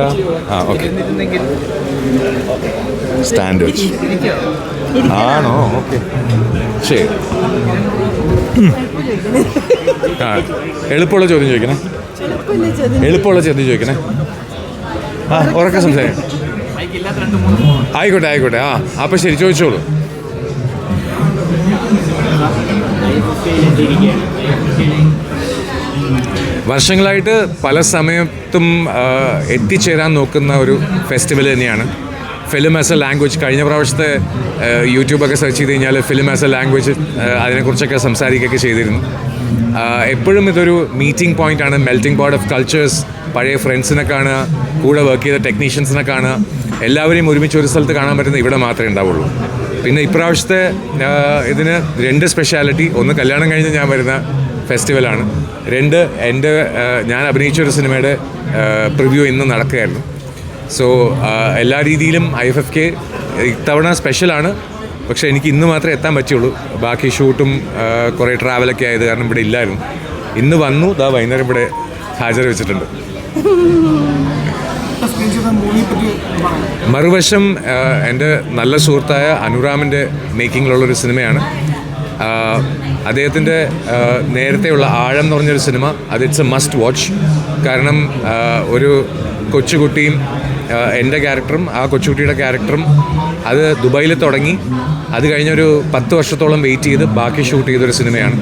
ആ okay. Stand വെച്ച് ആണോ? ഓക്കെ. ശരി. ആ എളുപ്പമുള്ള ചോദ്യം ചോദിക്കണേ. എളുപ്പമുള്ള ചോദ്യം ചോദിക്കണേ. ആ ഉറക്കെ സംസാരിക്കാം. ആയിക്കോട്ടെ ആയിക്കോട്ടെ. ആ അപ്പം ശരി ചോദിച്ചോളൂ. വർഷങ്ങളായിട്ട് പല സമയത്തും എത്തിച്ചേരാൻ നോക്കുന്ന ഒരു ഫെസ്റ്റിവൽ തന്നെയാണ്. ഫിലിം ആസ് എ ലാംഗ്വേജ് കഴിഞ്ഞ പ്രാവശ്യത്തെ യൂട്യൂബൊക്കെ സെർച്ച് ചെയ്ത് കഴിഞ്ഞാൽ ഫിലിം ആസ് എ ലാംഗ്വേജ് അതിനെക്കുറിച്ചൊക്കെ സംസാരിക്കുകയൊക്കെ ചെയ്തിരുന്നു. എപ്പോഴും ഇതൊരു മീറ്റിംഗ് പോയിന്റ് ആണ് മെൽറ്റിംഗ് പോഡ് ഓഫ് കൾച്ചേഴ്സ് പഴയ ഫ്രണ്ട്സിനെ കാണുക കൂടെ വർക്ക് ചെയ്ത ടെക്നീഷ്യൻസിനെ കാണുക. എല്ലാവരെയും ഒരുമിച്ച് ഒരു സ്ഥലത്ത് കാണാൻ പറ്റുന്ന ഇവിടെ മാത്രമേ ഉണ്ടാവുള്ളൂ. പിന്നെ ഇപ്രാവശ്യത്തെ ഇതിന് രണ്ട് സ്പെഷ്യാലിറ്റി ഒന്ന് കല്യാണം കഴിഞ്ഞ് ഞാൻ വരുന്ന ഫെസ്റ്റിവലാണ്. രണ്ട് എന്റെ ഞാൻ അഭിനയിച്ച ഒരു സിനിമയുടെ പ്രിവ്യൂ ഇന്ന് നടക്കുകയായിരുന്നു. സോ എല്ലാ രീതിയിലും ഐ എഫ് എഫ് കെ ഇത്തവണ സ്പെഷ്യലാണ്. പക്ഷേ എനിക്ക് ഇന്ന് മാത്രമേ എത്താൻ പറ്റുള്ളൂ. ബാക്കി ഷൂട്ടും കുറേ ട്രാവലൊക്കെ ആയത് കാരണം ഇവിടെ ഇല്ലായിരുന്നു. ഇന്ന് വന്നു ദാ വൈകുന്നേരം ഇവിടെ ഹാജർ വെച്ചിട്ടുണ്ട്. മറുവശം എന്റെ നല്ല സുഹൃത്തായ അനുരാമിന്റെ മേക്കിങ്ങിലുള്ളൊരു സിനിമയാണ്. അദ്ദേഹത്തിന്റെ നേരത്തെയുള്ള ആഴം എന്ന് പറഞ്ഞൊരു സിനിമ അത് ഇറ്റ്സ് എ മസ്റ്റ് വാച്ച് കാരണം ഒരു കൊച്ചുകുട്ടിയും എന്റെ ക്യാരക്ടറും ആ കൊച്ചുകുട്ടിയുടെ ക്യാരക്ടറും അത് ദുബായിൽ തുടങ്ങി അത് കഴിഞ്ഞൊരു പത്ത് വർഷത്തോളം വെയിറ്റ് ചെയ്ത് ബാക്കി ഷൂട്ട് ചെയ്തൊരു സിനിമയാണ്.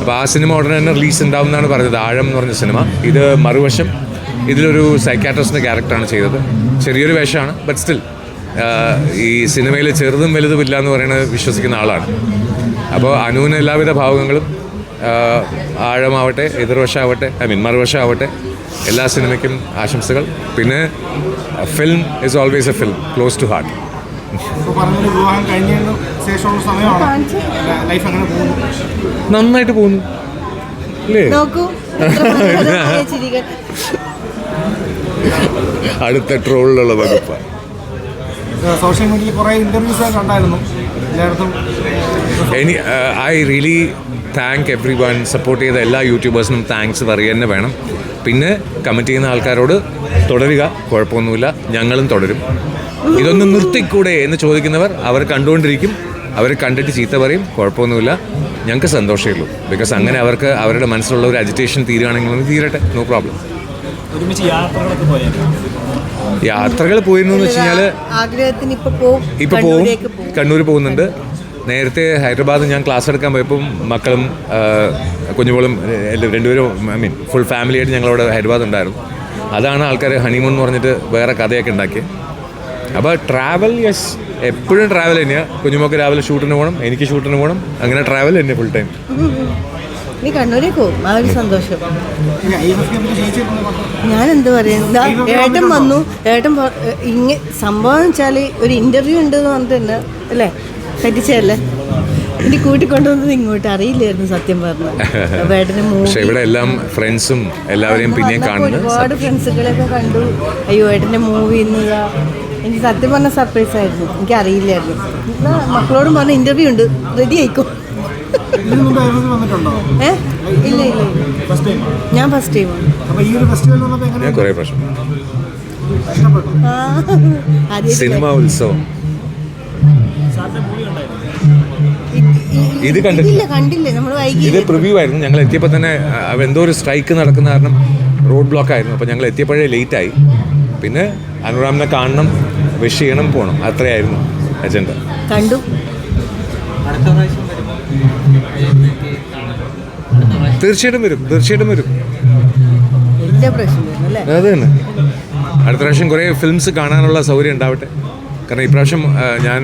അപ്പോൾ ആ സിനിമ ഉടനെ തന്നെ റിലീസ് ഉണ്ടാവും എന്നാണ് പറഞ്ഞത് ആഴം എന്ന് പറഞ്ഞ സിനിമ. ഇത് മറുവശം ഇതിലൊരു സൈക്കാട്രിസ്റ്റിന്റെ ക്യാരക്ടറാണ് ചെയ്തത്. ചെറിയൊരു വേഷമാണ് ബട്ട് സ്റ്റിൽ ഈ സിനിമയിൽ ചെറുതും വലുതും ഇല്ല എന്ന് പറയുന്നത് വിശ്വസിക്കുന്ന ആളാണ്. അപ്പോൾ അനുവിന് എല്ലാവിധ ഭാവങ്ങളും ആഴമാവട്ടെ എതിർവശമാവട്ടെ ഐ മീൻ മറുവശമാവട്ടെ എല്ലാ സിനിമയ്ക്കും ആശംസകൾ. പിന്നെ film is always a film close to heart വിവാഹം കഴിഞ്ഞതിന് ശേഷമുള്ള സമയമാണ്? ലൈഫ് അങ്ങനെ പോകുന്നു? നന്നായിട്ട് പോകുന്നു. അല്ലേ നോക്കൂ. എത്ര മനോഹരമായ ചിരികൾ അടുത്ത ട്രോളിലുള്ള വകുപ്പ്. സോഷ്യൽ മീഡിയയിൽ കുറേ ഇന്റർവ്യൂസ് ഒക്കെ കണ്ടായിരുന്നു. എല്ലായിടത്തും any I really thank every one support ചെയ്ത എല്ലാ യൂട്യൂബേഴ്സിനും താങ്ക്സ് പറയുക തന്നെ വേണം. പിന്നെ കമന്റ് ചെയ്യുന്ന ആൾക്കാരോട് തുടരുക കുഴപ്പമൊന്നുമില്ല ഞങ്ങളും തുടരും. ഇതൊന്ന് നിർത്തിക്കൂടെ എന്ന് ചോദിക്കുന്നവർ അവർ കണ്ടുകൊണ്ടിരിക്കും അവർ കണ്ടിട്ട് ചീത്ത പറയും കുഴപ്പമൊന്നുമില്ല ഞങ്ങൾക്ക് സന്തോഷമേ ഉള്ളൂ. ബിക്കോസ് അങ്ങനെ അവർക്ക് അവരുടെ മനസ്സിലുള്ള ഒരു അജിറ്റേഷൻ തീരുകയാണെങ്കിൽ ഒന്ന് തീരട്ടെ നോ പ്രോബ്ലം യാത്രകൾ പോയിരുന്നു എന്ന് വെച്ച് കഴിഞ്ഞാൽ ഇപ്പൊ പോവും കണ്ണൂർ പോകുന്നുണ്ട്. നേരത്തെ ഹൈദരാബാദ് ഞാൻ ക്ലാസ് എടുക്കാൻ പോയപ്പം മക്കളും എല്ലാം രണ്ടുപേരും ഐ മീൻ ഫുൾ ഫാമിലിയായിട്ട് ഞങ്ങളവിടെ ഹൈദരാബാദ് ഉണ്ടായിരുന്നു. അതാണ് ആൾക്കാർ ഹണിമൂൺ എന്ന് പറഞ്ഞിട്ട് വേറെ കഥയൊക്കെ ഉണ്ടാക്കിയത് അപ്പോൾ ട്രാവൽ യെസ് എപ്പോഴും ട്രാവൽ തന്നെയാണ് കുഞ്ഞുമോക്ക് രാവിലെ ഷൂട്ടിന് പോകണം എനിക്ക് ഷൂട്ടിന് പോകണം അങ്ങനെ ട്രാവൽ തന്നെ ഫുൾ ടൈം നീ ആ ഒരു സന്തോഷം. ഞാൻ എന്ത് പറയുന്നത് ഏട്ടൻ വന്നു. ഏട്ടൻ ഇങ്ങനെ സംഭവം വെച്ചാൽ ഒരു ഇന്റർവ്യൂ ഉണ്ട് എന്ന് പറഞ്ഞിട്ട് തന്നെ അല്ലേ? പറ്റിച്ചല്ലേ ഇനി കൂട്ടിക്കൊണ്ടുവന്നത് ഇങ്ങോട്ട് അറിയില്ലായിരുന്നു സത്യം പറഞ്ഞു പക്ഷെ ഇവിടെ എല്ലാം ഫ്രണ്ട്സും എല്ലാവരെയും പിന്നെ കാണുന്നു ഒരുപാട് ഫ്രണ്ട്സുകളെയൊക്കെ കണ്ടു. അയ്യോ ഏട്ടന്റെ മൂവി ഇന്നതാ. എനിക്ക് സത്യം പറഞ്ഞ സർപ്രൈസ് ആയിരുന്നു. എനിക്ക് അറിയില്ലായിരുന്നു. മക്കളോടും പറഞ്ഞ ഇന്റർവ്യൂ ഉണ്ട്. റെഡി ആയിക്കോ? ഏ? ഇല്ല ഇല്ല ഞാൻ ഫസ്റ്റ് ടൈം ഞാൻ ഫസ്റ്റ് ടൈമാണ് അപ്പോൾ ഈ ഒരു ഫെസ്റ്റിവൽ വന്നപ്പോൾ എങ്ങനെ ഞാൻ കുറേ പ്രശ്നം ആ സിനിമ ഉത്സവം. ഇത് കണ്ടിട്ടില്ല. ഇല്ല കണ്ടില്ല. നമ്മൾ വൈകി ഇത് പ്രിവ്യൂ ആയിരുന്നു. ഞങ്ങൾ എത്തിയപ്പോൾ തന്നെ എന്തോ ഒരു സ്ട്രൈക്ക് നടക്കുന്ന കാരണം റോഡ് ബ്ലോക്ക് ആയിരുന്നു. അപ്പോൾ ഞങ്ങൾ എത്തിയപ്പോഴേ ലേറ്റ് ആയി. പിന്നെ അനുറാമിനെ കാണണം വിഷ് ചെയ്യണം പോകണം അത്രയായിരുന്നു അജണ്ട കണ്ടു. തീർച്ചയായിട്ടും വരും. തീർച്ചയായിട്ടും വരും. അത് തന്നെ. അടുത്ത പ്രാവശ്യം കുറേ ഫിലിംസ് കാണാനുള്ള സൗകര്യം ഉണ്ടാവട്ടെ. കാരണം ഇപ്രാവശ്യം ഞാൻ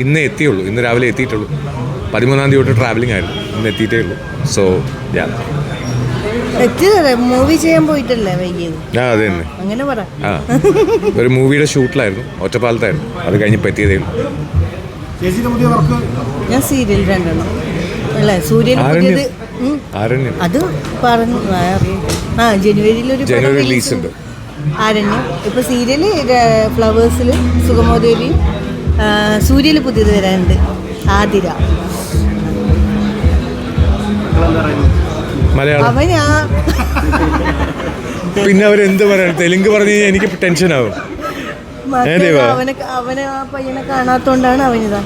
ഇന്ന് എത്തിയുള്ളൂ. ഇന്ന് രാവിലെ എത്തിയിട്ടുള്ളൂ. പതിമൂന്നാം തീയതി തൊട്ട് ട്രാവലിംഗ് ആയിരുന്നു. ഇന്ന് എത്തിയിട്ടേ ഉള്ളൂ. സോ എത്തിയതല്ലേ? മൂവി ചെയ്യാൻ പോയിട്ടല്ലേ വൈകിയത്? ആ അത് തന്നെ. അങ്ങനെ പറ. ആ ഒരു മൂവിയുടെ ഷൂട്ടിലായിരുന്നു ഒറ്റപ്പാലത്തായിരുന്നു. അത് കഴിഞ്ഞ് പറ്റിയതേ ഉള്ളൂ. ഞാൻ സീരിയൽ രണ്ടെണ്ണം. അല്ലേ? സൂര്യൻ. പുതിയത് ഉം. ആരണ്യം? അത് പറഞ്ഞു ആ, അറിയാം. ആ ജനുവരിയിൽ ഒരു ജനുവരി റിലീസ് ഉണ്ട്. ആരണ്യം? ഇപ്പൊ സീരിയൽ ഫ്ലവേഴ്സിൽ സുഗമോദേവി സൂര്യയിൽ പുതിയത് വരാനുണ്ട്. ആതിര. അവൻ പിന്നെ അവരെന്ത് പറയണം? തെലുങ്ക് പറഞ്ഞു എനിക്ക് ടെൻഷൻ ആവും? അവനെ അവനെ ആ പയ്യനെ കാണാത്തോണ്ടാണ് അവനിതാ.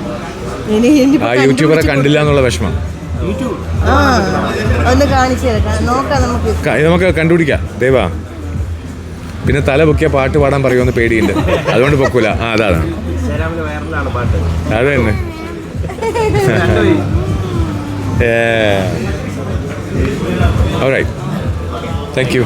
ആ യൂട്യൂബറെ കണ്ടില്ല എന്നുള്ള വിഷമം. ഒന്ന് കാണിച്ചു നോക്കാം നമുക്ക്. നമുക്ക് കണ്ടുപിടിക്കാം. ദേവാ പിന്നെ തല പൊക്കിയ പാട്ട് പാടാൻ പറയുമെന്ന് പേടിയുണ്ട്. അതുകൊണ്ട് പൊക്കൂല. ആ അതാണ് അത്. തന്നെ. Thank you